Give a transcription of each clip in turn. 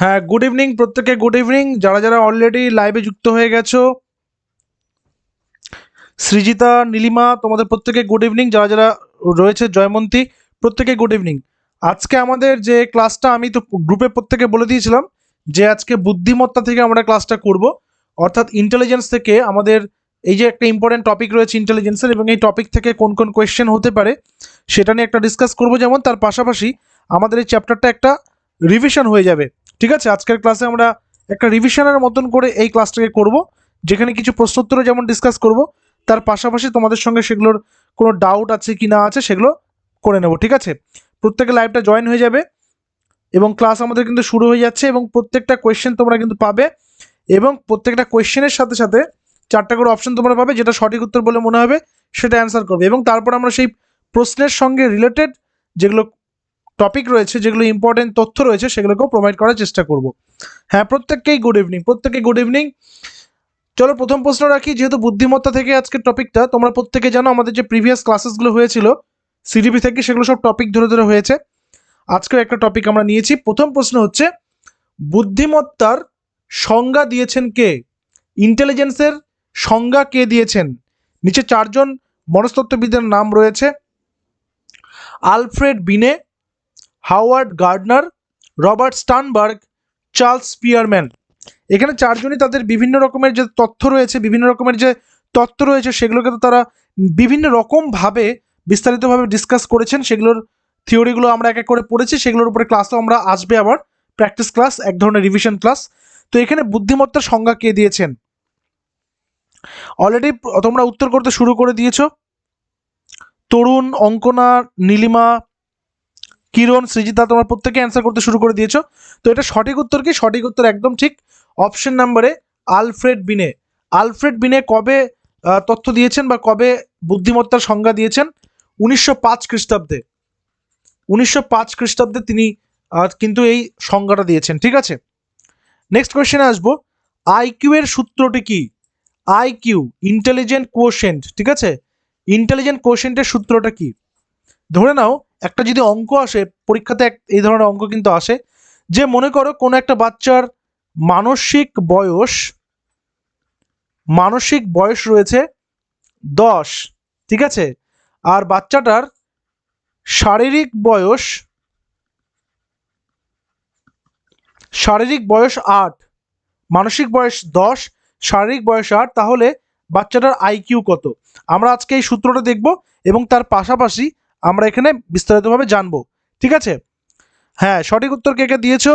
হ্যাঁ good evening প্রত্যেকে good evening যারা যারা অলরেডি লাইভে যুক্ত হয়ে গেছো, সৃজিতা, নীলিমা, তোমাদের প্রত্যেকে গুড ইভিনিং যারা যারা রয়েছে, জয়মন্তী, প্রত্যেকে গুড ইভিনিং আজকে আমাদের যে ক্লাসটা আমি তো গ্রুপে প্রত্যেকে বলে দিয়েছিলাম যে আজকে বুদ্ধিমত্তা থেকে আমরা ক্লাসটা করব। অর্থাৎ ইন্টেলিজেন্স থেকে আমাদের এই যে একটা ইম্পর্টেন্ট টপিক রয়েছে ইন্টেলিজেন্সের এবং এই টপিক থেকে কোন কোন কোয়েশ্চেন হতে পারে, সেটা নিয়ে একটা ডিসকাস করব যেমন। তার পাশাপাশি আমাদের এই চ্যাপ্টারটা একটা রিভিশন হয়ে যাবে। ঠিক আছে? আজকের ক্লাসে আমরা একটা রিভিশনের মতন করে এই ক্লাসটাকে করব, যেখানে কিছু প্রশ্নোত্তরও যেমন ডিসকাস করব, তার পাশাপাশি তোমাদের সঙ্গে সেগুলোর কোনো ডাউট আছে কি না আছে সেগুলো করে নেব, ঠিক আছে? প্রত্যেকে লাইভটা জয়েন হয়ে যাবে এবং ক্লাস আমাদের কিন্তু শুরু হয়ে যাচ্ছে এবং প্রত্যেকটা কোয়েশ্চেন তোমরা কিন্তু পাবে এবং প্রত্যেকটা কোয়েশ্চেনের সাথে সাথে চারটা করে অপশন তোমরা পাবে, যেটা সঠিক উত্তর বলে মনে হবে সেটা অ্যান্সার করবে এবং তারপর আমরা সেই প্রশ্নের সঙ্গে রিলেটেড যেগুলো টপিক রয়েছে, যেগুলো ইম্পর্টেন্ট তথ্য রয়েছে, সেগুলোকেও প্রোভাইড করার চেষ্টা করব। হ্যাঁ প্রত্যেককেই গুড ইভিনিং প্রত্যেকে গুড ইভিনিং চলো প্রথম প্রশ্ন রাখি, যেহেতু বুদ্ধিমত্তা থেকে আজকের টপিকটা তোমরা প্রত্যেকে জানো আমাদের যে প্রিভিয়াস ক্লাসেসগুলো হয়েছিল সিডিপি থেকে সেগুলো সব টপিক ধরে ধরে হয়েছে। আজকেও একটা টপিক আমরা নিয়েছি। প্রথম প্রশ্ন হচ্ছে, বুদ্ধিমত্তার সংজ্ঞা দিয়েছেন কে? ইন্টেলিজেন্সের সংজ্ঞা কে দিয়েছেন? নিচে চারজন মনস্তত্ত্ববিদের নাম রয়েছে। Alfred Binet Howard Gardner, Robert Sternberg, Charles Spearman. এখানে চারজনই তাদের বিভিন্ন রকমের যে তথ্য রয়েছে, বিভিন্ন রকমের যে তত্ত্ব রয়েছে, সেগুলোকে তো তারা বিভিন্ন রকমভাবে, বিস্তারিতভাবে ডিসকাস করেছেন। সেগুলোর থিওরিগুলো আমরা এক এক করে পড়েছি। সেগুলোর উপরে ক্লাসও আমরা আসবে আবার। প্র্যাকটিস ক্লাস এক ধরনের রিভিশন ক্লাস তো এখানে বুদ্ধিমত্তার সংজ্ঞা কে দিয়েছেন? অলরেডি তোমরা উত্তর করতে শুরু করে দিয়েছ। তরুণ অঙ্কনা, নীলিমা কিরণ, সৃজিতা, তোমার প্রত্যেকে অ্যান্সার করতে শুরু করে দিয়েছ। তো এটা সঠিক উত্তর কি? সঠিক উত্তর একদম ঠিক। অপশন নাম্বারে আলফ্রেড বিনে। আলফ্রেড বিনে কবে তথ্য দিয়েছেন বা কবে বুদ্ধিমত্তার সংজ্ঞা দিয়েছেন? উনিশশো পাঁচ খ্রিস্টাব্দে। উনিশশো পাঁচ খ্রিস্টাব্দে তিনি কিন্তু এই সংজ্ঞাটা দিয়েছেন। ঠিক আছে? নেক্সট কোয়েশ্চেনে আসব। আইকিউ এর সূত্রটি কি? আইকিউ ইন্টেলিজেন্ট কোশেন্ট ঠিক আছে? ইন্টেলিজেন্ট কোশেন্টের সূত্রটা কি? ধরে নাও, একটা যদি অঙ্ক আসে, পরীক্ষাতে এক- এই ধরনের অঙ্ক কিন্তু আসে, যে মনে করো কোনো একটা বাচ্চার মানসিক বয়স মানসিক বয়স রয়েছে দশ, ঠিক আছে? আর বাচ্চাটার শারীরিক বয়স শারীরিক বয়স আট, মানসিক বয়স দশ, শারীরিক বয়স আট, তাহলে বাচ্চাটার আইকিউ কত? আমরা আজকে এই সূত্রটা দেখব এবং তার পাশাপাশি আমরা এখানে বিস্তারিতভাবে জানব। ঠিক আছে? হ্যাঁ সঠিক উত্তর কে কে দিয়েছ?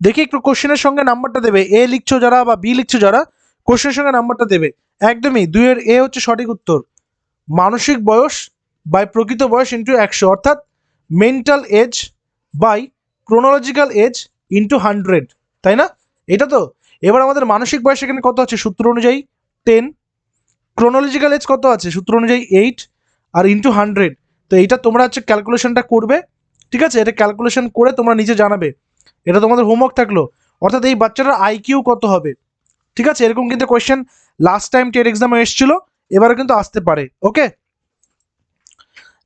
দেখি একটু কোশ্চেনের সঙ্গে নাম্বারটা দেবে। এ লিখছো যারা বা বি লিখছো যারা কোশ্চেনের সঙ্গে নাম্বারটা দেবে। একদমই, দুইয়ের এ হচ্ছে সঠিক উত্তর। মানসিক বয়স বাই প্রকৃত বয়স ইন্টু একশো, অর্থাৎ mental age by chronological age into hundred তাই না? এটা তো? এবার আমাদের মানসিক বয়স এখানে কত আছে? সূত্র অনুযায়ী টেন ক্রোনোলজিক্যাল এজ কত আছে? সূত্র অনুযায়ী এইট আর ইন্টু হান্ড্রেড তো এইটা তোমরা হচ্ছে ক্যালকুলেশনটা করবে, ঠিক আছে? এটা ক্যালকুলেশন করে তোমরা নিজে জানাবে। এটা তোমাদের হোমওয়ার্ক থাকল। অর্থাৎ এই বাচ্চাটার আইকিউ কত হবে? ঠিক আছে? এরকম কিন্তু কোয়েশ্চেন লাস্ট টাইম টেট এক্সামে এসেছিল, এবারও কিন্তু আসতে পারে। ওকে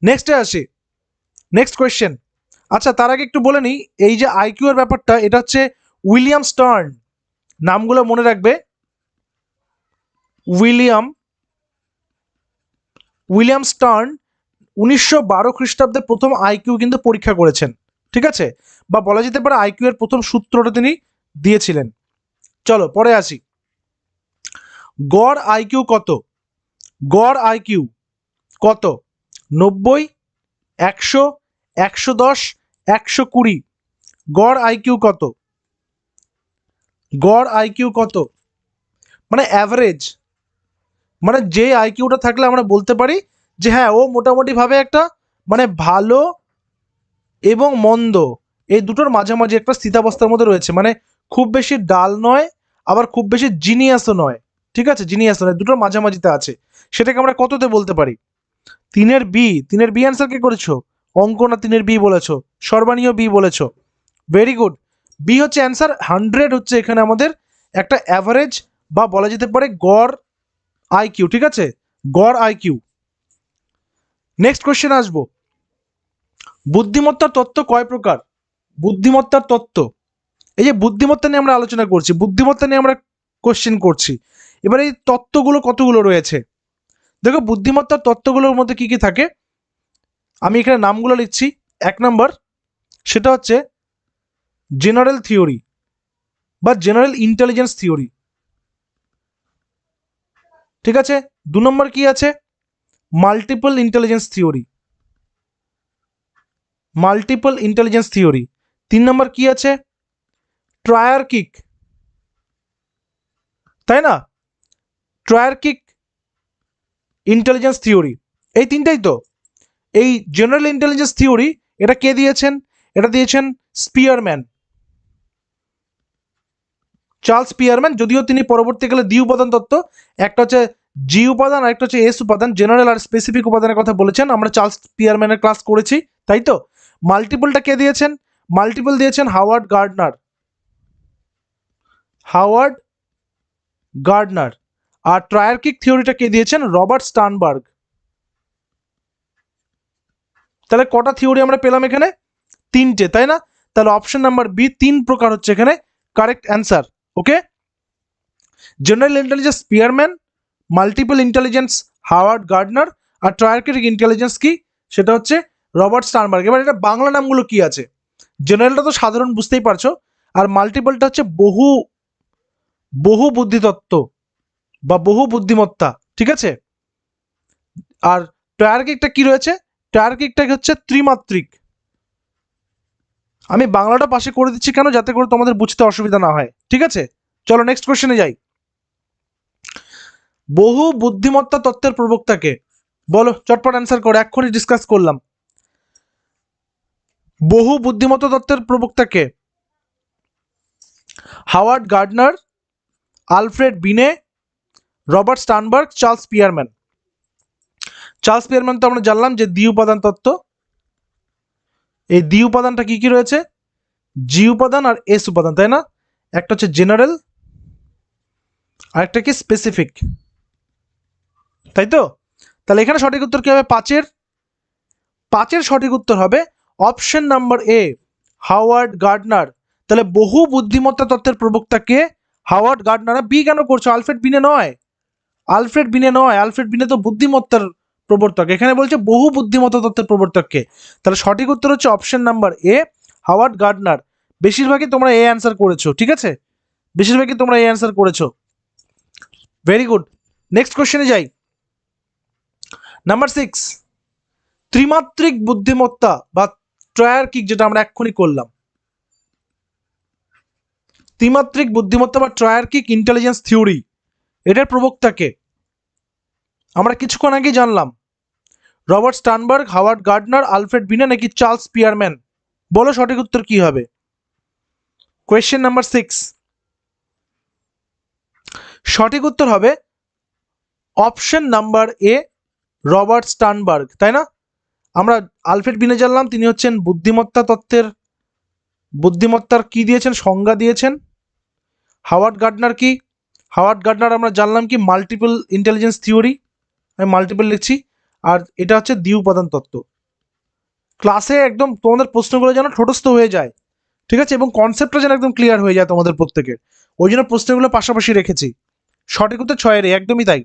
নেক্সটে আসি। নেক্সট কোয়েশ্চেন আচ্ছা তার আগে একটু বলে নিই, এই যে আইকিউ এর ব্যাপারটা, এটা হচ্ছে উইলিয়াম স্টার্ন। নামগুলো মনে রাখবে। উইলিয়াম উইলিয়াম স্টার্ন উনিশশো বারো খ্রিস্টাব্দে প্রথম আইকিউ কিন্তু পরীক্ষা করেছেন, ঠিক আছে? বা বলা যেতে পারে আইকিউ এর প্রথম সূত্রটা তিনি দিয়েছিলেন। চলো, পরে আসি। গড় আইকিউ কত? গড় আইকিউ কত? নব্বই, একশো একশো দশ, একশো কুড়ি। গড় আইকিউ কত? গড় আইকিউ কত? মানে অ্যাভারেজ মানে যে আইকিউটা থাকলে আমরা বলতে পারি যে হ্যাঁ ও মোটামুটিভাবে একটা মানে ভালো এবং মন্দ এই দুটোর মাঝামাঝি একটা স্থিতাবস্থার মধ্যে রয়েছে। মানে খুব বেশি ডাল নয়, আবার খুব বেশি জিনিয়াসও নয়। ঠিক আছে? জিনিয়াস নয়, দুটোর মাঝামাঝিতে আছে। সেটাকে আমরা কততে বলতে পারি? তিনের বি তিনের বি অ্যান্সার কে করেছ? অঙ্ক না তিনের বি বলেছ, সর্বানীয় বি বলেছ। ভেরি গুড বি হচ্ছে অ্যান্সার হান্ড্রেড হচ্ছে এখানে আমাদের একটা অ্যাভারেজ বা বলা যেতে পারে গড় আইকিউ ঠিক আছে? গড় আইকিউ নেক্সট কোয়েশ্চেন আসব। বুদ্ধিমত্তার তত্ত্ব কয় প্রকার? বুদ্ধিমত্তার তত্ত্ব। এই যে বুদ্ধিমত্তা নিয়ে আমরা আলোচনা করছি, বুদ্ধিমত্তা নিয়ে আমরা কোশ্চেন করছি। এবার এই তত্ত্বগুলো কতগুলো রয়েছে? দেখো, বুদ্ধিমত্তার তত্ত্বগুলোর মধ্যে কি কি থাকে? আমি এখানে নামগুলো লিখছি। এক নম্বর, সেটা হচ্ছে জেনারেল থিওরি বা জেনারেল ইন্টেলিজেন্স থিওরি ঠিক আছে? দু নম্বর কি আছে? Multiple intelligence theory multiple intelligence theory তিন নম্বর কি আছে? ট্রায়ার কিক তাই না? ট্রায়ার কিক ইন্টেলিজেন্স থিওরি এই তিনটাই তো। এই জেনারেল ইন্টেলিজেন্স থিওরি এটা কে দিয়েছেন? এটা দিয়েছেন স্পিয়ারম্যান চার্লস স্পিয়ারম্যান যদিও তিনি পরবর্তীকালে দ্বি উপাদান তত্ত্ব, একটা হচ্ছে জি উপাদান আর একটা হচ্ছে এস উপাদান জেনারেল আর স্পেসিফিক উপাদানের কথা বলেছেন। আমরা চার্লস স্পিয়ারম্যানের ক্লাস করেছি, তাই তো? মাল্টিপলটা কে দিয়েছেন? মাল্টিপল দিয়েছেন হাওয়ার্ড গার্ডনার। Howard Gardner. আর ট্রায়ার্কিক থিওরিটা কে দিয়েছেন? Robert Sternberg. তাহলে কটা থিওরি আমরা পেলাম এখানে? তিনটে, তাই না? তাহলে অপশন নাম্বার বি তিন প্রকার হচ্ছে এখানে। Correct answer okay general intelligence Spearman multiple intelligence Howard Gardner আর ট্রায়ার্কিক ইন্টেলিজেন্স কি? সেটা হচ্ছে রবার্ট স্টানবার্গ। এবার এটা বাংলা নামগুলো কি আছে? জেনারেলটা তো সাধারণ, বুঝতেই পারছ। আর মাল্টিপলটা হচ্ছে বহু বহু বুদ্ধিতত্ত্ব বা বহু বুদ্ধিমত্তা, ঠিক আছে? আর ট্রায়ার্কিকটা কি রয়েছে? ট্রায়ার্কিকটা হচ্ছে ত্রিমাত্রিক। আমি বাংলাটা পাশে করে দিচ্ছি কেন? যাতে করে তোমাদের বুঝতে অসুবিধা না হয়। ঠিক আছে? চলো নেক্সট কোশ্চেনে যাই। বহু বুদ্ধিমত্তা তত্ত্বের প্রবক্তাকে। বলো, চটপট অ্যান্সার করো, এক্ষুনি ডিসকাস করলাম। বহু বুদ্ধিমত্তা তত্ত্বের প্রবক্তাকে Howard Gardner, Alfred Binet, Robert Sternberg, Charles Spearman. Charles Spearman তো আমরা জানলাম যে দ্বি উপাদান তত্ত্ব। এই দ্বি উপাদানটা কি কি রয়েছে? জি উপাদান আর এস উপাদান, তাই না? একটা হচ্ছে জেনারেল আর একটা কি স্পেসিফিক তাই তো? তাহলে এখানে সঠিক উত্তর কি হবে? পাঁচের পাঁচের সঠিক উত্তর হবে option number A, Howard Gardner. তাহলে বহু বুদ্ধিমত্তা তত্ত্বের প্রবক্তা কে? হাওয়ার্ড গার্ডনার বি কেন করছ? আলফ্রেড বিনে নয়। আলফ্রেড বিনে নয়। আলফ্রেড বিনে তো বুদ্ধিমত্তার প্রবর্তক। এখানে বলছে বহু বুদ্ধিমত্তা তত্ত্বের প্রবর্তককে তাহলে সঠিক উত্তর হচ্ছে option number A, Howard Gardner. বেশিরভাগই তোমরা এ অ্যান্সার করেছ, ঠিক আছে? বেশিরভাগই তোমরা এ অ্যান্সার করেছ। Very good. নেক্সট কোশ্চেনে যাই। নাম্বার সিক্স ত্রিমাত্রিক বুদ্ধিমত্তা বা ট্রায়ার কিক যেটা আমরা এক্ষুনি করলাম। ত্রিমাত্রিক বুদ্ধিমত্তা বা ট্রায়ার কিক ইন্টেলিজেন্স থিওরি এটার প্রবক্তাকে আমরা কিছুক্ষণ আগে জানলাম, Robert Sternberg, Howard Gardner, Alfred Binet নাকি চার্লস পিয়ারম্যান? বলো সঠিক উত্তর কি হবে? কোয়েশ্চেন নাম্বার সিক্স সঠিক উত্তর হবে option number A Robert Sternberg, তাই না? আমরা আলফ্রেড বিনে জানলাম, তিনি হচ্ছেন বুদ্ধিমত্তা তত্ত্বের, বুদ্ধিমত্তার কি দিয়েছেন? সংজ্ঞা দিয়েছেন। হাওয়ার্ড গার্ডনার কি? হাওয়ার্ড গার্ডনার আমরা জানলাম কি? মাল্টিপল ইন্টেলিজেন্স থিওরি, আমি মাল্টিপল লিখছি, আর এটা হচ্ছে দ্বি উপাদান তত্ত্ব। ক্লাসে একদম তোমাদের প্রশ্নগুলো যেন ঠোটস্থ হয়ে যায়, ঠিক আছে? এবং কনসেপ্টটা যেন একদম ক্লিয়ার হয়ে যায় তোমাদের প্রত্যেকের। ওই জন্য প্রশ্নগুলো পাশাপাশি রেখেছি। সঠিক উত্তর ছয়ের, একদমই তাই।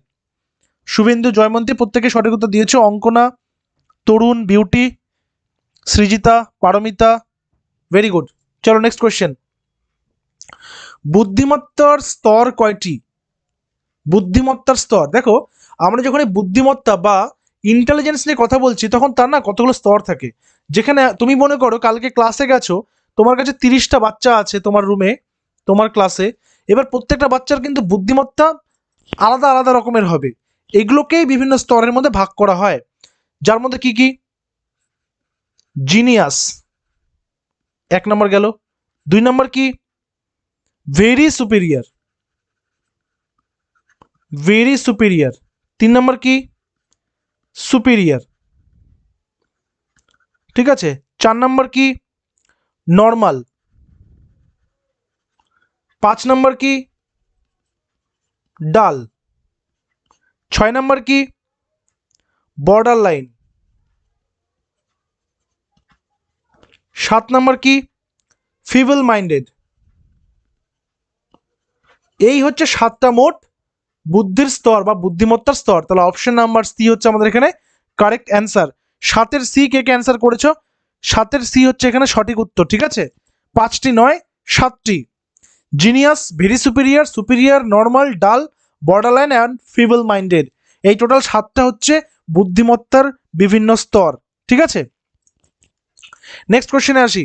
শুভেন্দু জয়মন্তী প্রত্যেকে সঠিক উত্তর দিয়েছে, Ankana, Tarun, Beauty, Srijita, Paromita very good চলো নেক্সট কোয়েশ্চেন বুদ্ধিমত্তার স্তর কয়টি? বুদ্ধিমত্তার স্তর, দেখো, আমরা যখন বুদ্ধিমত্তা বা ইন্টেলিজেন্স নিয়ে কথা বলছি, তখন তার না কতগুলো স্তর থাকে। যেখানে তুমি মনে করো কালকে ক্লাসে গেছো, তোমার কাছে তিরিশটা বাচ্চা আছে তোমার রুমে তোমার ক্লাসে এবার প্রত্যেকটা বাচ্চার কিন্তু বুদ্ধিমত্তা আলাদা আলাদা রকমের হবে। এগুলোকেই বিভিন্ন স্তরের মধ্যে ভাগ করা হয়। যার মধ্যে কি কি? জিনিয়াস এক নম্বর গেল। দুই নম্বর কি? ভেরি সুপিরিয়ার ভেরি সুপিরিয়ার তিন নম্বর কি? সুপিরিয়ার ঠিক আছে? চার নম্বর কি? নর্মাল পাঁচ নম্বর কি? ডাল ছয় নম্বর কি? বর্ডার লাইন সাত নম্বর কি? ফিভেল মাইন্ডেড এই হচ্ছে সাতটা মোট বুদ্ধির স্তর বা বুদ্ধিমত্তার স্তর। তাহলে অপশন নাম্বার সি হচ্ছে আমাদের এখানে কারেক্ট অ্যান্সার সাতের সি কে কে অ্যান্সার করেছ? সাতের সি হচ্ছে এখানে সঠিক উত্তর, ঠিক আছে? পাঁচটি নয়, সাতটি। Genius very superior superior normal dull borderline and feeble minded এই টোটাল সাতটা হচ্ছে বুদ্ধিমত্তার বিভিন্ন স্তর, ঠিক আছে? নেক্সট কোশ্চেনে আসি।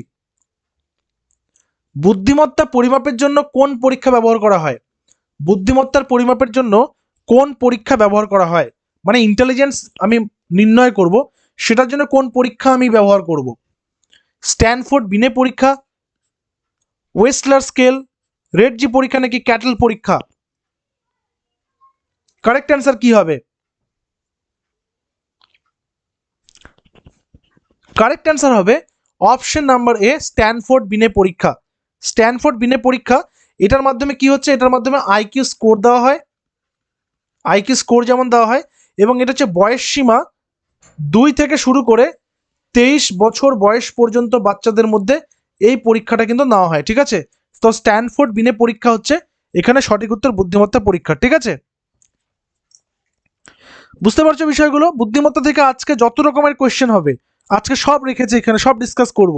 বুদ্ধিমত্তা পরিমাপের জন্য কোন পরীক্ষা ব্যবহার করা হয়? বুদ্ধিমত্তার পরিমাপের জন্য কোন পরীক্ষা ব্যবহার করা হয়? মানে ইন্টেলিজেন্স আমি নির্ণয় করব, সেটার জন্য কোন পরীক্ষা আমি ব্যবহার করব? স্ট্যানফোর্ড বিনে পরীক্ষা ওয়েস্টলার স্কেল রেড জি পরীক্ষা নাকি ক্যাটল পরীক্ষা? কারেক্ট অ্যান্সার কি হবে? কারেক্ট অ্যান্সার হবে option number A Stanford Binet পরীক্ষা। স্ট্যানফোর্ড বিনে পরীক্ষা, এটার মাধ্যমে কি হচ্ছে? এটার মাধ্যমে আইকিউ স্কোর দেওয়া হয়। আইকিউ স্কোর যেমন দেওয়া হয়, এবং এটা হচ্ছে বয়স সীমা দুই থেকে শুরু করে তেইশ বছর বয়স পর্যন্ত বাচ্চাদের মধ্যে এই পরীক্ষাটা কিন্তু নেওয়া হয়, ঠিক আছে? তো স্ট্যানফোর্ড বিনে পরীক্ষা হচ্ছে এখানে সঠিক উত্তর বুদ্ধিমত্তা পরীক্ষা, ঠিক আছে? বুঝতে পারছ বিষয়গুলো? বুদ্ধিমত্তা থেকে আজকে যত রকমের কোয়েশ্চেন হবে, আজকে সব রেখেছি এখানে, সব ডিসকাস করব।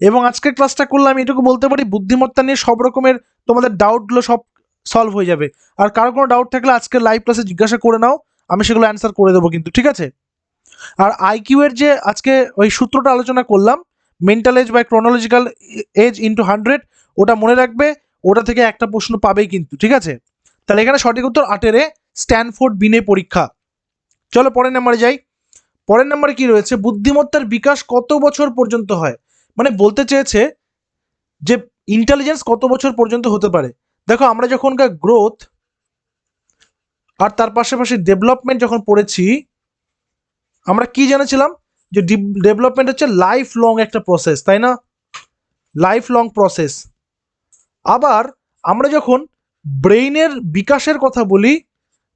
এবং আজকের ক্লাসটা করলে আমি এটুকু বলতে পারি, বুদ্ধিমত্তা নিয়ে সব রকমের তোমাদের ডাউটগুলো সব সলভ হয়ে যাবে। আর কারও কোনো ডাউট থাকলে আজকে লাইভ ক্লাসে জিজ্ঞাসা করে নাও, আমি সেগুলো অ্যান্সার করে দেবো কিন্তু, ঠিক আছে? আর আইকিউ এর যে আজকে ওই সূত্রটা আলোচনা করলাম mental age by chronological age into hundred ওটা মনে রাখবে, ওটা থেকে একটা প্রশ্ন পাবেই কিন্তু, ঠিক আছে? তাহলে এখানে সঠিক উত্তর আটেরে স্ট্যানফোর্ড বিনে পরীক্ষা। চলো পরের নাম্বারে যাই। পরের নাম্বারে কি রয়েছে? বুদ্ধিমত্তার বিকাশ কত বছর পর্যন্ত হয়? মানে বলতে চেয়েছে যে ইন্টেলিজেন্স কত বছর পর্যন্ত হতে পারে? দেখো, আমরা যখনকার গ্রোথ আর তার পাশাপাশি ডেভেলপমেন্ট যখন পড়েছি, আমরা কি জেনেছিলাম? যে ডেভেলপমেন্ট হচ্ছে লাইফ লং একটা প্রসেস তাই না? লাইফ লং প্রসেস আবার আমরা যখন ব্রেইনের বিকাশের কথা বলি,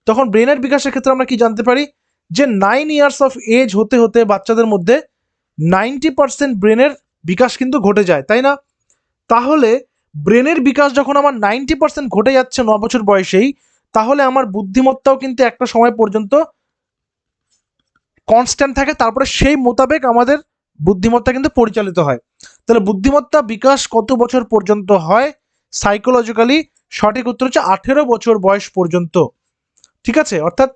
তখন ব্রেনের বিকাশের ক্ষেত্রে আমরা কি জানতে পারি? যে নাইন ইয়ার্স অফ এজ হতে হতে বাচ্চাদের মধ্যে নাইনটি পার্সেন্ট ব্রেনের বিকাশ কিন্তু ঘটে যায়, তাই না? তাহলে ব্রেনের বিকাশ যখন আমার নাইনটি পার্সেন্ট ঘটে যাচ্ছে ন বছর বয়সেই, তাহলে আমার বুদ্ধিমত্তাও কিন্তু একটা সময় পর্যন্ত কনস্ট্যান্ট থাকে, তারপরে সেই মোতাবেক আমাদের বুদ্ধিমত্তা কিন্তু পরিচালিত হয়। তাহলে বুদ্ধিমত্তা বিকাশ কত বছর পর্যন্ত হয়? সাইকোলজিক্যালি সঠিক উত্তর হচ্ছে আঠেরো বছর বয়স পর্যন্ত। ঠিক আছে? অর্থাৎ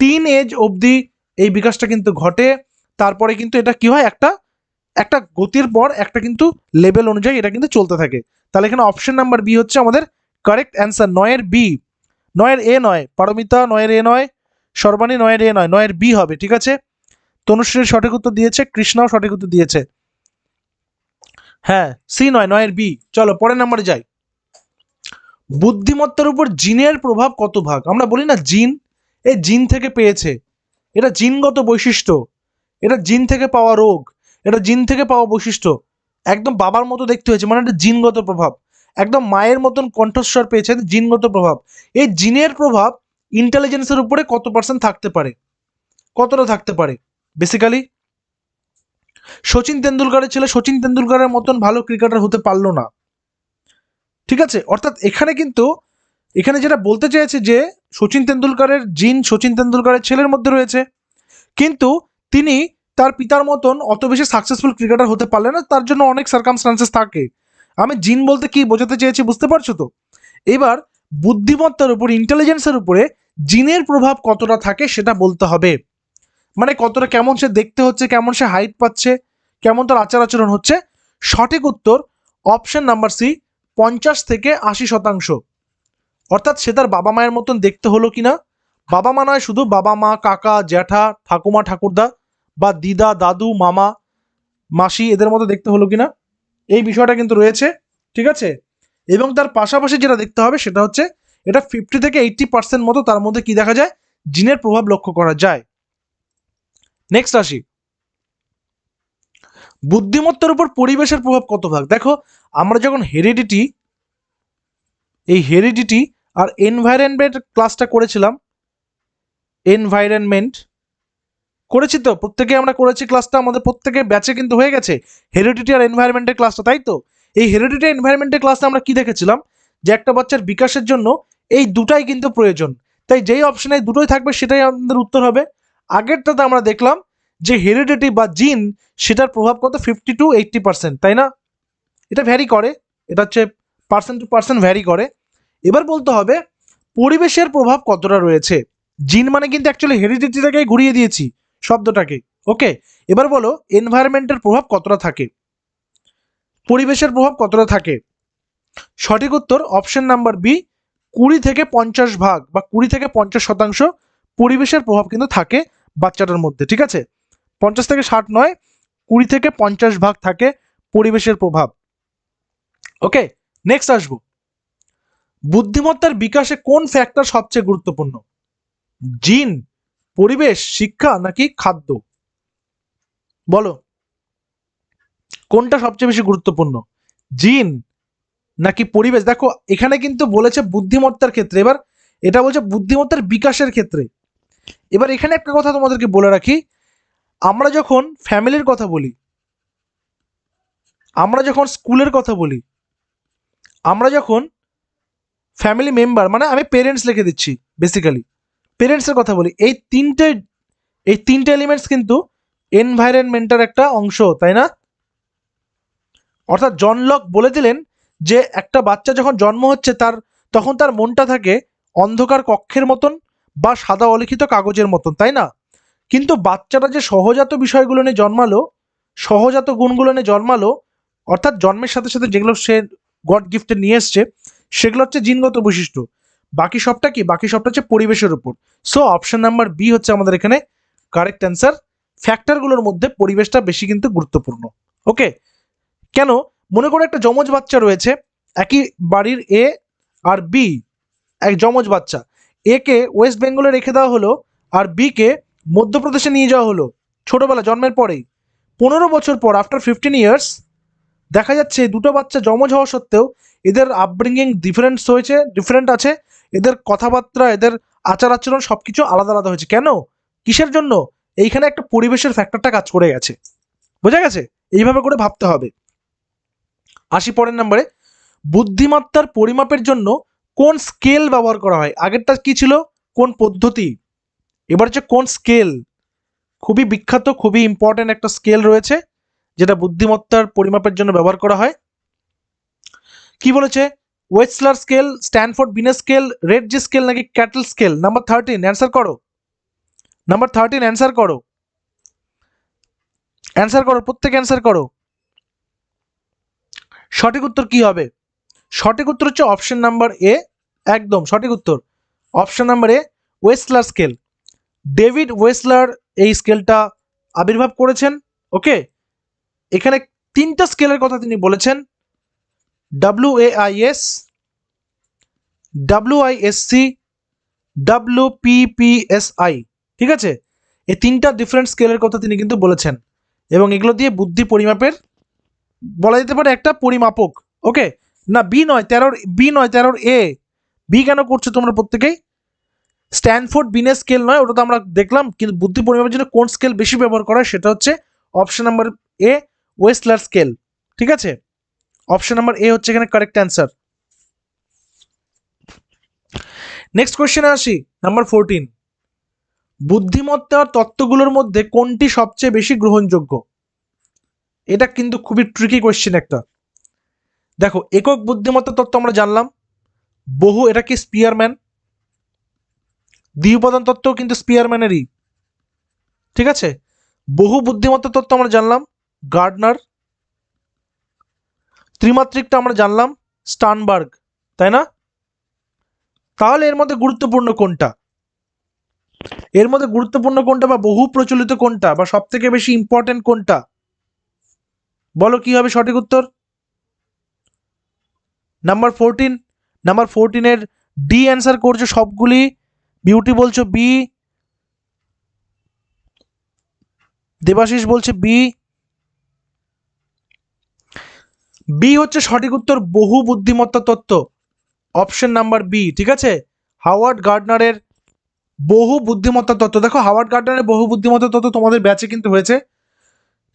টিন এজ অবধি এই বিকাশটা কিন্তু ঘটে। তারপরে কিন্তু এটা কি হয়? একটা একটা গতির পর একটা কিন্তু লেভেল অনুযায়ী এটা কিন্তু চলতে থাকে। তাহলে এখানে অপশন নাম্বার বি হচ্ছে আমাদের কারেক্ট অ্যান্সার নয়ের বি নয়ের এ নয়, পারমিতা নয়ের এ নয়, সর্বাণী নয়ের এ নয়, নয়ের বি হবে, ঠিক আছে? তনুশ্রীর সঠিক উত্তর দিয়েছে, কৃষ্ণাও সঠিক উত্তর দিয়েছে। হ্যাঁ সি নয়, নয়ের বি চলো, পরের নাম্বারে যাই। বুদ্ধিমত্তার উপর জিনের প্রভাব কত ভাগ? আমরা বলি না জিন এই জিন থেকে পেয়েছে। এটা জিনগত বৈশিষ্ট্য। এটা জিন থেকে পাওয়া রোগ। এটা জিন থেকে পাওয়া বৈশিষ্ট্য। একদম বাবার মতো দেখতে হয়েছে মানে এটা জিনগত প্রভাব। একদম মায়ের মতন কণ্ঠস্বর পেয়েছে জিনগত প্রভাব। এই জিনের প্রভাব ইন্টেলিজেন্সের উপরে কত পার্সেন্ট থাকতে পারে? কতটা থাকতে পারে? বেসিক্যালি সচিন তেন্ডুলকারের ছেলে সচিন তেন্ডুলকারের মতন ভালো ক্রিকেটার হতে পারল না। ঠিক আছে? অর্থাৎ এখানে কিন্তু, এখানে যেটা বলতে চেয়েছে যে সচিন তেন্ডুলকারের জিন সচিন তেন্ডুলকারের ছেলের মধ্যে রয়েছে। কিন্তু তিনি তার পিতার মতন অত বেশি সাকসেসফুল ক্রিকেটার হতে পারলেন না, তার জন্য অনেক সার্কামস্টান্সেস থাকে। আমি জিন বলতে কি বোঝাতে চেয়েছি বুঝতে পারছ তো? এবার বুদ্ধিমত্তার উপর ইন্টেলিজেন্সের উপরে জিনের প্রভাব কতটা থাকে সেটা বলতে হবে। মানে কতটা কেমন সে দেখতে হচ্ছে, কেমন সে হাইট পাচ্ছে, কেমন তার আচার আচরণ হচ্ছে? সঠিক উত্তর অপশন নাম্বার সি পঞ্চাশ থেকে আশি শতাংশ। অর্থাৎ সে তার বাবা মায়ের মতন দেখতে হলো কিনা? বাবা মা নয়, শুধু বাবা মা, কাকা, জ্যাঠা, ঠাকুমা, ঠাকুরদা বা দিদা, দাদু, মামা, মাসি এদের মতো দেখতে হলো কিনা? এই বিষয়টা কিন্তু রয়েছে, ঠিক আছে? এবং তার পাশাপাশি যেটা দেখতে হবে সেটা হচ্ছে এটা ফিফটি থেকে এইটটি পার্সেন্ট মতো তার মধ্যে কি দেখা যায়? জিনের প্রভাব লক্ষ্য করা যায়। নেক্সট আসি। বুদ্ধিমত্তার উপর পরিবেশের প্রভাব কত ভাগ? দেখো, আমরা যখন হেরিডিটি এই হেরিডিটি আর এনভায়রনমেন্ট ক্লাসটা করেছিলাম। এনভায়রনমেন্ট করেছি তো, প্রত্যেকে আমরা করেছি ক্লাসটা আমাদের প্রত্যেকের ব্যাচে কিন্তু হয়ে গেছে। হেরিডিটি আর এনভায়রনমেন্টের ক্লাসটা তাই তো? এই হেরিডিটি এনভায়রনমেন্টের ক্লাসে আমরা কি দেখেছিলাম? যে একটা বাচ্চার বিকাশের জন্য এই দুটাই কিন্তু প্রয়োজন। তাই যেই অপশনে দুটোই থাকবে, সেটাই আমাদের উত্তর হবে। আগেরটাতে আমরা দেখলাম যে হেরিডিটি বা জিন সেটার প্রভাব কত? ফিফটি টু এইট্টি পার্সেন্ট তাই না? এটা ভ্যারি করে, এটা হচ্ছে পার্সেন্ট টু পার্সেন্ট ভ্যারি করে। এবার বলতে হবে, পরিবেশের প্রভাব কতটা রয়েছে? জিন মানে কিন্তু অ্যাকচুয়ালি হেরিডিটিটাকেই ঘুরিয়ে দিয়েছি শব্দটাকে ওকে এবার বলো এনভায়রনমেন্টের প্রভাব কতটা থাকে? পরিবেশের প্রভাব কতটা থাকে? সঠিক উত্তর অপশন নাম্বার বি কুড়ি থেকে পঞ্চাশ ভাগ বা কুড়ি থেকে পঞ্চাশ শতাংশ পরিবেশের প্রভাব কিন্তু থাকে বাচ্চাটার মধ্যে, ঠিক আছে? পঞ্চাশ থেকে ষাট নয়, কুড়ি থেকে পঞ্চাশ ভাগ থাকে পরিবেশের প্রভাব ওকে নেক্সট আসব। বুদ্ধিমত্তার বিকাশে কোন ফ্যাক্টর সবচেয়ে গুরুত্বপূর্ণ? জিন, পরিবেশ, শিক্ষা নাকি খাদ্য? বলো। কোনটা সবচেয়ে বেশি গুরুত্বপূর্ণ? জিন নাকি পরিবেশ? দেখো, এখানে কিন্তু বলেছে বুদ্ধিমত্তার ক্ষেত্রে। এবার এটা বলছে বুদ্ধিমত্তার বিকাশের ক্ষেত্রে। এবার এখানে একটা কথা তোমাদেরকে বলে রাখি। আমরা যখন ফ্যামিলির কথা বলি, আমরা যখন স্কুলের কথা বলি, আমরা যখন ফ্যামিলি মেম্বার মানে আমি পেরেন্টস লিখে দিচ্ছি বেসিক্যালি পেরেন্টসের কথা বলি, এই তিনটে এই তিনটে এলিমেন্টস কিন্তু এনভায়রনমেন্টের একটা অংশ, তাই না? অর্থাৎ জন লক বলে দিলেন যে, একটা বাচ্চা যখন জন্ম হচ্ছে, তার, তখন তার মনটা থাকে অন্ধকার কক্ষের মতন বা সাদা অলিখিত কাগজের মতন, তাই না? কিন্তু বাচ্চাটা যে সহজাত বিষয়গুলো নিয়ে জন্মালো, সহজাত গুণগুলো নিয়ে জন্মালো, অর্থাৎ জন্মের সাথে সাথে যেগুলো সে গড গিফটে নিয়ে এসছে সেগুলো হচ্ছে জিনগত বৈশিষ্ট্য। বাকি সবটা কি? বাকি সবটা হচ্ছে পরিবেশের উপর। সো অপশন নাম্বার বি হচ্ছে আমাদের এখানে কারেক্ট অ্যান্সার ফ্যাক্টরগুলোর মধ্যে পরিবেশটা বেশি কিন্তু গুরুত্বপূর্ণ। ওকে কেন? মনে করো একটা যমজ বাচ্চা রয়েছে, একই বাড়ির এ আর বি এক যমজ বাচ্চা। এ কে ওয়েস্ট বেঙ্গলে রেখে দেওয়া হলো আর বি কে মধ্যপ্রদেশে নিয়ে যাওয়া হলো। ছোটবেলা, জন্মের পরেই। পনেরো বছর পর আফটার ফিফটিন ইয়ার্স দেখা যাচ্ছে দুটো বাচ্চা জমজ হওয়া সত্ত্বেও এদের আপব্রিঙ্গিং ডিফারেন্স হয়েছে ডিফারেন্ট আছে। এদের কথাবার্তা, এদের আচার আচরণ সব কিছু আলাদা আলাদা হয়েছে। কেন? কিসের জন্য? এইখানে একটা পরিবেশের ফ্যাক্টরটা কাজ করে গেছে। বোঝা গেছে? এইভাবে করে ভাবতে হবে। আসি পরের নম্বরে বুদ্ধিমত্তার পরিমাপের জন্য কোন স্কেল ব্যবহার করা হয়? আগেরটা কি ছিল? কোন পদ্ধতি? এবার হচ্ছে কোন স্কেল খুবই বিখ্যাত, খুবই ইম্পর্ট্যান্ট একটা স্কেল রয়েছে। যেটা বুদ্ধিমত্তার পরিমাপের জন্য ব্যবহার করা হয়। কি বলেছে? Wechsler scale Stanford Binet's scale red G scale নাকি Cattell scale number thirteen answer করো। নাম্বার থার্টিন অ্যান্সার করো। অ্যান্সার করো, প্রত্যেকে অ্যান্সার করো। সঠিক উত্তর কি হবে? সঠিক উত্তর হচ্ছে অপশন নাম্বার এ একদম সঠিক উত্তর। Option number A Wechsler scale David Wechsler এই স্কেলটা আবির্ভাব করেছেন ওকে এখানে তিনটা স্কেলের কথা তিনি বলেছেন। W A I S W I S C W P P S I ঠিক আছে? এই তিনটা ডিফারেন্ট স্কেলের কথা তিনি কিন্তু বলেছেন। এবং এগুলো দিয়ে বুদ্ধি পরিমাপের, বলা যেতে পারে একটা পরিমাপক। ওকে? না বি নয়, তেরোর বি নয়, তেরোর এ বি কেন করছ তোমরা প্রত্যেকেই? স্ট্যানফোর্ড বিনের স্কেল নয়, ওটা তো আমরা দেখলাম, কিন্তু বুদ্ধি পরিমাপের জন্য কোন স্কেল বেশি ব্যবহার করা সেটা হচ্ছে option number A Wechsler scale ঠিক আছে? অপশন নাম্বার এ হচ্ছে এখানে কারেক্ট অ্যান্সার নেক্সট কোয়েশ্চেনে আসি নাম্বার ফোরটিন বুদ্ধিমত্তার তত্ত্বগুলোর মধ্যে কোনটি সবচেয়ে বেশি গ্রহণযোগ্য? এটা কিন্তু খুবই ট্রিকি কোয়েশ্চেন একটা। দেখো, একক বুদ্ধিমত্তা তত্ত্ব আমরা জানলাম। বহু, এটা কি স্পিয়ারম্যান দ্বিউপাদান তত্ত্বও কিন্তু স্পিয়ারম্যানেরই ঠিক আছে? বহু বুদ্ধিমত্তা তত্ত্ব আমরা জানলাম। গার্ডনার ত্রিমাত্রিকটা আমরা জানলাম স্টানবার্গ তাই না? তাহলে এর মধ্যে গুরুত্বপূর্ণ কোনটা? এর মধ্যে গুরুত্বপূর্ণ কোনটা বা বহু প্রচলিত কোনটা বা সব থেকে বেশি ইম্পর্টেন্ট কোনটা? বলো কি হবে সঠিক উত্তর? নাম্বার ফোরটিন নাম্বার ফোরটিনের ডি অ্যান্সার করছ সবগুলি বিউটি বলছো বি দেবাশিস বলছে বি বি হচ্ছে সঠিক উত্তর, বহু বুদ্ধিমত্তা তত্ত্ব। অপশন নাম্বার বি ঠিক আছে? হাওয়ার্ড গার্ডনারের বহু বুদ্ধিমত্তা তত্ত্ব। দেখো হাওয়ার্ড গার্ডনারের বহু বুদ্ধিমত্তা তত্ত্ব তোমাদের ব্যাচে কিন্তু হয়েছে,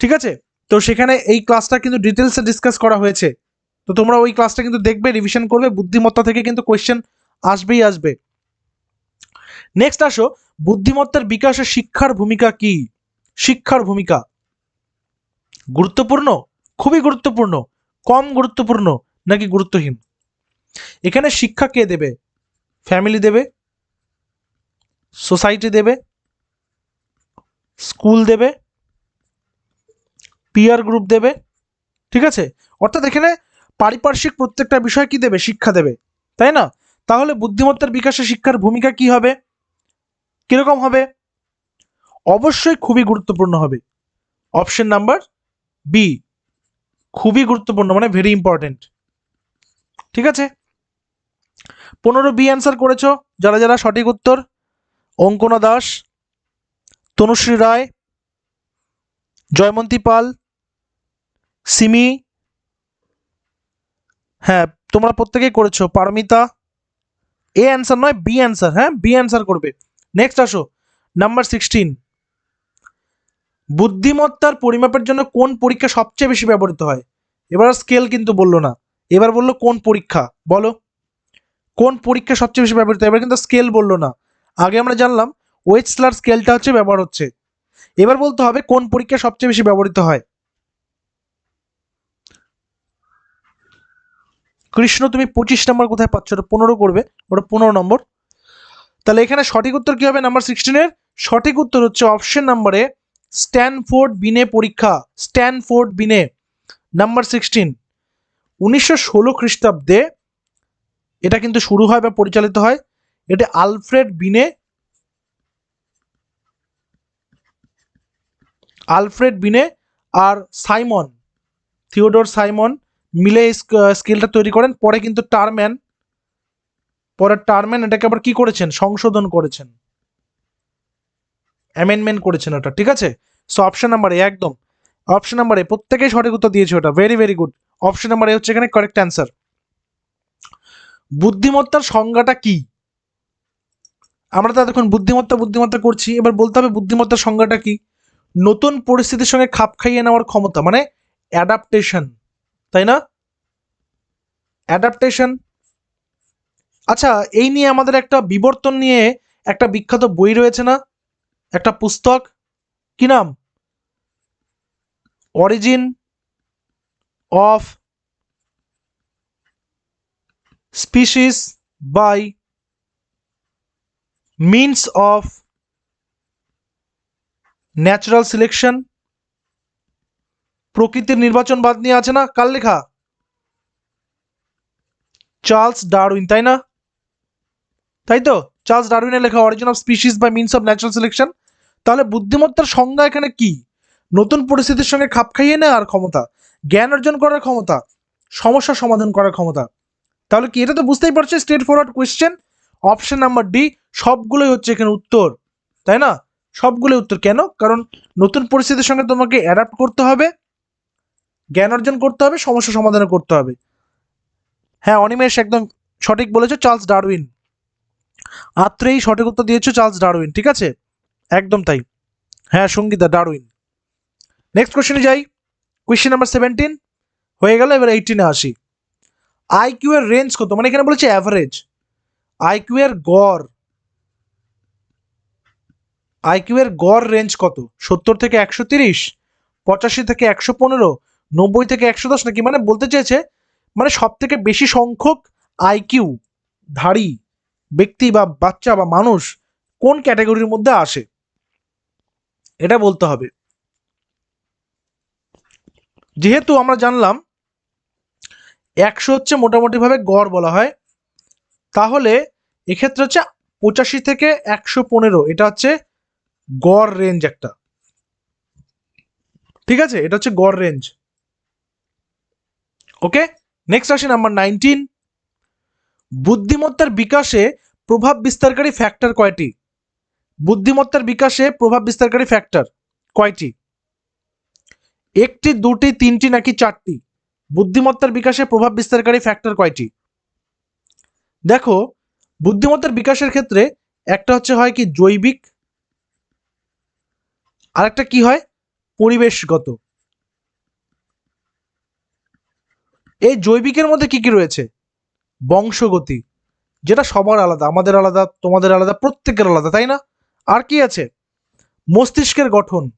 ঠিক আছে? তো সেখানে এই ক্লাসটা কিন্তু ডিটেলসে ডিসকাস করা হয়েছে। তো তোমরা ওই ক্লাসটা কিন্তু দেখবে রিভিশন করবে, বুদ্ধিমত্তা থেকে কিন্তু কোয়েশ্চেন আসবেই আসবে। নেক্সট আসো, বুদ্ধিমত্তার বিকাশে শিক্ষার ভূমিকা কি? শিক্ষার ভূমিকা। গুরুত্বপূর্ণ? খুবই গুরুত্বপূর্ণ। কম গুরুত্বপূর্ণ নাকি গুরুত্বহীন? এখানে শিক্ষা কে দেবে? ফ্যামিলি দেবে? সোসাইটি দেবে? স্কুল দেবে? পিয়ার গ্রুপ দেবে? ঠিক আছে? অর্থাৎ এখানে পারিপার্শ্বিক প্রত্যেকটা বিষয় কি দেবে? শিক্ষা দেবে। তাই না? তাহলে বুদ্ধিমত্তার বিকাশে শিক্ষার ভূমিকা কি হবে? কীরকম হবে? অবশ্যই খুবই গুরুত্বপূর্ণ হবে। অপশন নাম্বার বি খুবই গুরুত্বপূর্ণ মানে ভেরি ইম্পর্টেন্ট ঠিক আছে? পনেরো বি অ্যান্সার করেছ, যারা যারা সঠিক উত্তর। অঙ্কনা দাস, তনুশ্রী রায়, জয়মন্তী পাল, সিমি হ্যাঁ তোমরা প্রত্যেকেই করেছ, পারমিতা। এ অ্যান্সার নয়, বি অ্যান্সার হ্যাঁ বি অ্যান্সার করবে। নেক্সট আসো নাম্বার সিক্সটিন বুদ্ধিমত্তার পরিমাপের জন্য কোন পরীক্ষা সবচেয়ে বেশি ব্যবহৃত হয়? এবার স্কেল কিন্তু বলল না। এবার বলল কোন পরীক্ষা? বলো। কোন পরীক্ষা সবচেয়ে বেশি ব্যবহৃত এবার কিন্তু স্কেল বলল না। আগে আমরা জানলাম ওয়েটসলার স্কেলটা হচ্ছে ব্যবহার হচ্ছে। এবার বলতে হবে কোন পরীক্ষা সবচেয়ে বেশি ব্যবহৃত হয়? কৃষ্ণ, তুমি পঁচিশ নম্বর কোথায় পাচ্ছ? ওটা পনেরো করবে। ওটা পনেরো নম্বর। তাহলে এখানে সঠিক উত্তর কি হবে? নাম্বার সিক্সটিনের সঠিক উত্তর হচ্ছে অপশন নাম্বারে স্ট্যানফোর্ড বিনে পরীক্ষা, স্ট্যানফোর্ড বিনে নাম্বার সিক্সটিন উনিশশো ষোলো খ্রিস্টাব্দে এটা কিন্তু শুরু হয় বা পরিচালিত হয়, এটা আলফ্রেড বিনে আলফ্রেড বিনে আর সাইমন, থিওডোর সাইমন মিলে স্কেলটা তৈরি করেন, পরে কিন্তু টারম্যান পরে টারম্যান এটাকে আবার কি করেছেন? সংশোধন করেছেন। অ্যামেন্ডমেন্ট করেছেন ওটা, ঠিক আছে? সো অপশন নাম্বার এ একদম। অপশন নাম্বার এ প্রত্যেকেই সঠিক উত্তর দিয়েছে ওটা। Very very good option number A হচ্ছে এখানে কারেক্ট অ্যান্সার বুদ্ধিমত্তার সংজ্ঞাটা কি? আমরা তো এতক্ষণ বুদ্ধিমত্তা বুদ্ধিমত্তা করছি। এবার বলতে হবে বুদ্ধিমত্তার সংজ্ঞাটা কি? নতুন পরিস্থিতির সঙ্গে খাপ খাইয়ে নেওয়ার ক্ষমতা মানে অ্যাডাপ্টেশন তাই না? অ্যাডাপ্টেশন আচ্ছা এই নিয়ে আমাদের একটা বিবর্তন নিয়ে একটা বিখ্যাত বই রয়েছে না? একটা পুস্তক, কি নাম? Origin of Species by Means of Natural Selection প্রকৃতির নির্বাচনবাদ নিয়ে আছে না কার লেখা? চার্লস ডারউইন তাই না? তাই তো? চার্লস ডারউইনের লেখা Origin of Species by Means of Natural Selection তাহলে বুদ্ধিমত্তার সংজ্ঞা এখানে কি? নতুন পরিস্থিতির সঙ্গে খাপ খাইয়ে নেওয়ার ক্ষমতা, জ্ঞান অর্জন করার ক্ষমতা, সমস্যা সমাধান করার ক্ষমতা। তাহলে কি এটা তো বুঝতেই পারছ straightforward question option number D সবগুলোই হচ্ছে এখানে উত্তর, তাই না? সবগুলোই উত্তর। কেন? কারণ নতুন পরিস্থিতির সঙ্গে তোমাকে অ্যাডাপ্ট করতে হবে, জ্ঞান অর্জন করতে হবে, সমস্যা সমাধান করতে হবে। হ্যাঁ অনিমেষ একদম সঠিক বলেছ, চার্লস ডারউইন। আত্রেই সঠিক উত্তর দিয়েছ, চার্লস ডারউইন, ঠিক আছে? একদম তাই। হ্যাঁ সঙ্গীতা ডারউইন নেক্সট কোশ্চেনে যাই। কোয়েশ্চেন নাম্বার সেভেন্টিন হয়ে গেল, এবার এইটিনে আসি। আইকিউ এর রেঞ্জ কত? মানে এখানে বলেছে অ্যাভারেজ আইকিউ এর গড়। আইকিউ এর গড় রেঞ্জ কত? সত্তর থেকে একশো তিরিশ, পঁচাশি থেকে একশো পনেরো, নব্বই থেকে একশো দশ নাকি? মানে বলতে চেয়েছে মানে সব থেকে বেশি সংখ্যক আইকিউ ধারী ব্যক্তি বা বাচ্চা বা মানুষ কোন ক্যাটাগরির মধ্যে আসে? এটা বলতে হবে। যেহেতু আমরা জানলাম একশো হচ্ছে মোটামুটিভাবে গড় বলা হয়, তাহলে এক্ষেত্রে হচ্ছে পঁচাশি থেকে একশো পনেরো, এটা হচ্ছে গড় রেঞ্জ একটা। ঠিক আছে? এটা হচ্ছে গড় রেঞ্জ ওকে নেক্সট আসি নাম্বার নাইনটিন বুদ্ধিমত্তার বিকাশে প্রভাব বিস্তারকারী ফ্যাক্টর কয়টি? বুদ্ধিমত্তার বিকাশে প্রভাব বিস্তারকারী ফ্যাক্টর কয়টি? একটি, দুটি, তিনটি নাকি চারটি? বুদ্ধিমত্তার বিকাশে প্রভাব বিস্তারকারী ফ্যাক্টর কয়টি? দেখো, বুদ্ধিমত্তার বিকাশের ক্ষেত্রে একটা হচ্ছে হয় কি জৈবিক, আরেকটা কি হয়? পরিবেশগত। এই জৈবিকের মধ্যে কি কি রয়েছে? বংশগতি, যেটা সবার আলাদা, আমাদের আলাদা, তোমাদের আলাদা, প্রত্যেকের আলাদা, তাই না? আর কি আছে? মস্তিষ্কের গঠন।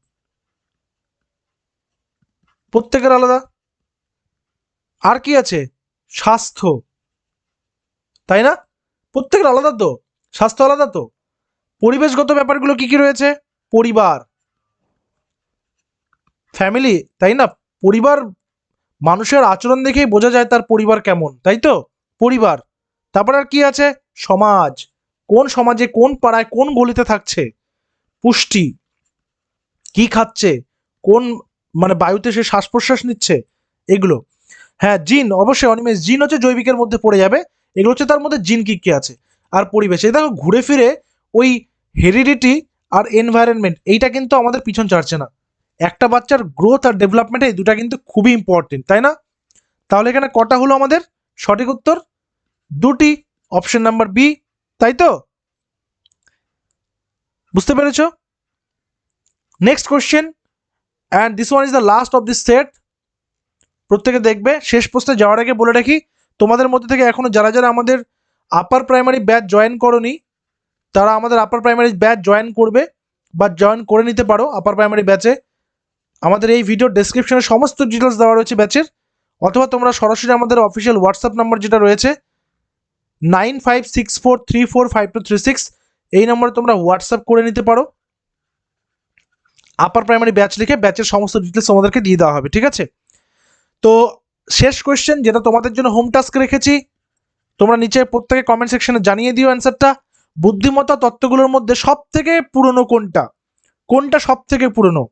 প্রত্যেকের আলাদা। আর কি আছে? স্বাস্থ্য। তাই না? প্রত্যেকের আলাদা তো। স্বাস্থ্য আলাদা তো। পরিবেশগত ব্যাপারগুলো কি কি রয়েছে? পরিবার। ফ্যামিলি, তাই না? পরিবার, মানুষের আচরণ দেখেই বোঝা যায় তার পরিবার কেমন, তাই তো? পরিবার। তারপর আর কি আছে? সমাজ। কোন সমাজে কোন পাড়ায় কোন গলিতে থাকছে? পুষ্টি। কি খাচ্ছে? কোন মানে বায়ুতে সে শ্বাস প্রশ্বাস নিচ্ছে? এগুলো। হ্যাঁ জিন, অবশ্যই অনিমেষ। জিন হচ্ছে জৈবিকের মধ্যে পড়ে যাবে। এগুলো হচ্ছে তার মধ্যে জিন কি কি আছে? আর পরিবেশ। এই দেখো, ঘুরে ফিরে ওই হেরিডিটি আর এনভায়রনমেন্ট, এইটা কিন্তু আমাদের পিছন ছাড়ছে না। একটা বাচ্চার গ্রোথ আর ডেভেলপমেন্ট এই দুটা কিন্তু খুবই ইম্পর্টেন্ট তাই না? তাহলে এখানে কটা হলো আমাদের? সঠিক উত্তর? দুটি। অপশন নাম্বার বি তাই তো? বুঝতে পেরেছ? Next question and this one is the last of this set প্রত্যেকে দেখবে, শেষ প্রশ্নে যাওয়ার আগে বলে রাখি, তোমাদের মধ্যে থেকে এখনও যারা যারা আমাদের আপার প্রাইমারি ব্যাচ জয়েন করনি, তারা আমাদের আপার প্রাইমারি ব্যাচ জয়েন করবে বা জয়েন করে নিতে পারো আপার প্রাইমারি ব্যাচে আমাদের এই ভিডিও ডেসক্রিপশনে সমস্ত ডিটেলস দেওয়া রয়েছে ব্যাচের অথবা তোমরা সরাসরি আমাদের অফিসিয়াল হোয়াটসঅ্যাপ নাম্বার যেটা রয়েছে nine five six four three four five two three six. এই নম্বরে তোমরা হোয়াটসঅ্যাপ করে নিতে পারো। আপার প্রাইমারি ব্যাচ লিখে ব্যাচের সমস্ত ডিটেলস তোমাদেরকে দিয়ে দেওয়া হবে, ঠিক আছে? তো শেষ কোয়েশ্চেন যেটা তোমাদের জন্য হোম টাস্ক রেখেছি, তোমরা নিচে প্রত্যেকে কমেন্ট সেকশনে জানিয়ে দিও অ্যান্সারটা বুদ্ধিমত্তা তত্ত্বগুলোর মধ্যে সব থেকে পুরনো কোনটা? কোনটা সব থেকে পুরনো?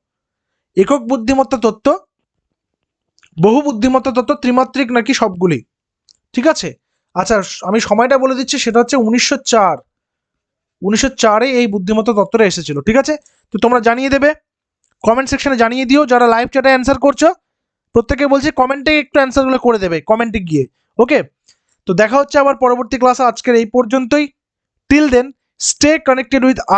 একক বুদ্ধিমত্তা তত্ত্ব, বহু বুদ্ধিমত্তা তত্ত্ব, ত্রিমাত্রিক নাকি সবগুলি? ঠিক আছে? আচ্ছা আমি সময়টা বলে দিচ্ছি, সেটা হচ্ছে উনিশশো চার। উনিশশো চারে এই বুদ্ধিমত্তা তত্ত্বটা এসেছিল, ঠিক আছে? তো তোমরা জানিয়ে দেবে কমেন্ট সেকশনে জানিয়ে দিও, যারা লাইভ চ্যাটে অ্যান্সার করছ, প্রত্যেকে বলছি কমেন্টে একটু অ্যান্সারগুলো করে দেবে কমেন্টে গিয়ে ওকে তো দেখা হচ্ছে আবার পরবর্তী ক্লাসে আজকের এই পর্যন্তই। Till then stay connected with R